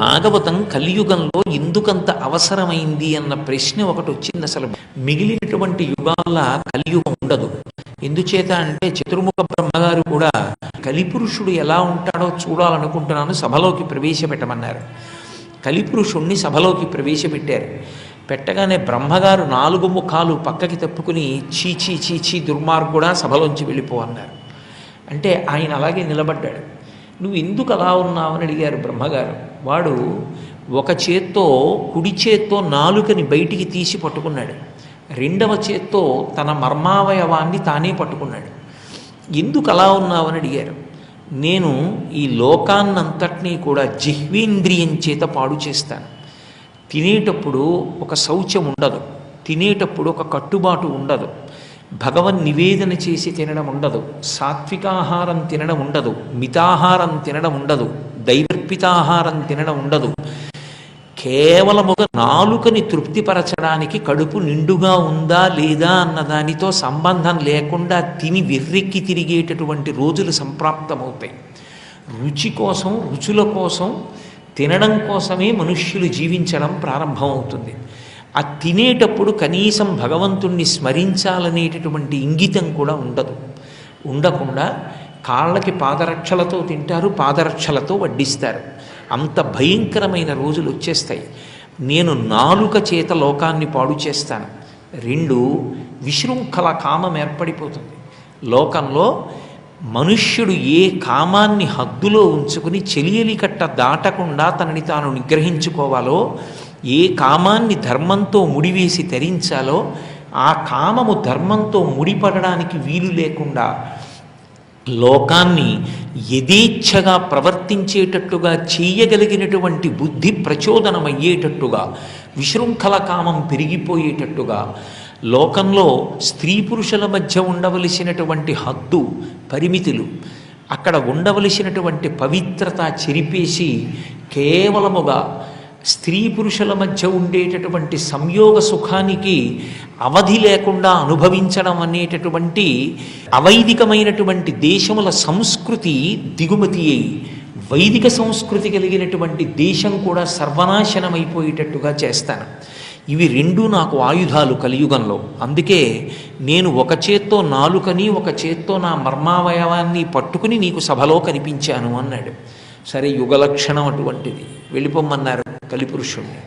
భాగవతం కలియుగంలో ఎందుకంత అవసరమైంది అన్న ప్రశ్న ఒకటి వచ్చింది అసలు. మిగిలినటువంటి యుగాల కలియుగం ఉండదు. ఎందుచేత అంటే చతుర్ముఖ బ్రహ్మగారు కూడా కలిపురుషుడు ఎలా ఉంటాడో చూడాలనుకుంటున్నాను సభలోకి ప్రవేశపెట్టమన్నారు. కలిపురుషుణ్ణి సభలోకి ప్రవేశపెట్టారు. పెట్టగానే బ్రహ్మగారు నాలుగు ముఖాలు పక్కకి తప్పుకుని చీచీ చీచీ దుర్మార్గుడా సభలోంచి వెళ్ళిపో అన్నారు. అంటే ఆయన అలాగే నిలబడ్డాడు. నువ్వు ఎందుకు అలా ఉన్నావని అడిగారు బ్రహ్మగారు. వాడు ఒక చేత్తో కుడి చేత్తో నాలుకని బయటికి తీసి పట్టుకున్నాడు. రెండవ చేత్తో తన మర్మావయవాన్ని తానే పట్టుకున్నాడు. ఎందుకు అలా ఉన్నావని అడిగారు. నేను ఈ లోకాన్నంతటినీ కూడా జిహ్వేంద్రియం చేత పాడు చేస్తాను. తినేటప్పుడు ఒక శౌచం ఉండదు తినేటప్పుడు ఒక కట్టుబాటు ఉండదు. భగవన్ నివేదన చేసి తినడం ఉండదు. సాత్వికాహారం తినడం ఉండదు. మితాహారం తినడం ఉండదు. దైవర్పితాహారం తినడం ఉండదు. కేవలం ఒక నాలుకని తృప్తిపరచడానికి కడుపు నిండుగా ఉందా లేదా అన్నదానితో సంబంధం లేకుండా తిని వెర్రెక్కి తిరిగేటటువంటి రోజులు సంప్రాప్తమవుతాయి. రుచి కోసం రుచుల కోసం తినడం కోసమే మనుష్యులు జీవించడం ప్రారంభమవుతుంది. ఆ తినేటప్పుడు కనీసం భగవంతుణ్ణి స్మరించాలనేటటువంటి ఇంగితం కూడా ఉండదు. ఉండకుండా కాళ్ళకి పాదరక్షలతో తింటారు పాదరక్షలతో వడ్డిస్తారు. అంత భయంకరమైన రోజులు వచ్చేస్తాయి. నేను నాలుక చేత లోకాన్ని పాడు చేస్తాను. రెండు విశృంఖల కామం ఏర్పడిపోతుంది. లోకంలో మనుష్యుడు ఏ కామాన్ని హద్దులో ఉంచుకుని చెలియలి కట్ట దాటకుండా తనని తాను నిగ్రహించుకోవాలో ఏ కామాన్ని ధర్మంతో ముడివేసి తరించాలో ఆ కామము ధర్మంతో ముడిపడడానికి వీలు లేకుండా లోకాన్ని యథేచ్ఛగా ప్రవర్తించేటట్టుగా చేయగలిగినటువంటి బుద్ధి ప్రచోదనమయ్యేటట్టుగా విశృంఖల కామం పెరిగిపోయేటట్టుగా లోకంలో స్త్రీ పురుషుల మధ్య ఉండవలసినటువంటి హద్దు పరిమితులు అక్కడ ఉండవలసినటువంటి పవిత్రత చెరిపేసి కేవలముగా స్త్రీ పురుషుల మధ్య ఉండేటటువంటి సంయోగ సుఖానికి అవధి లేకుండా అనుభవించడం అనేటటువంటి అవైదికమైనటువంటి దేశముల సంస్కృతి దిగుమతి అయి వైదిక సంస్కృతి కలిగినటువంటి దేశం కూడా సర్వనాశనమైపోయేటట్టుగా చేస్తాను. ఇవి రెండు నాకు ఆయుధాలు కలియుగంలో. అందుకే నేను ఒక చేత్తో నాలుకని ఒక చేత్తో నా మర్మావయవాన్ని పట్టుకుని నీకు సభలో కనిపించాను అన్నాడు. సరే యుగలక్షణం అటువంటిది. వెళ్ళిపోమ్మన్నారు. কালীপুরের সামনে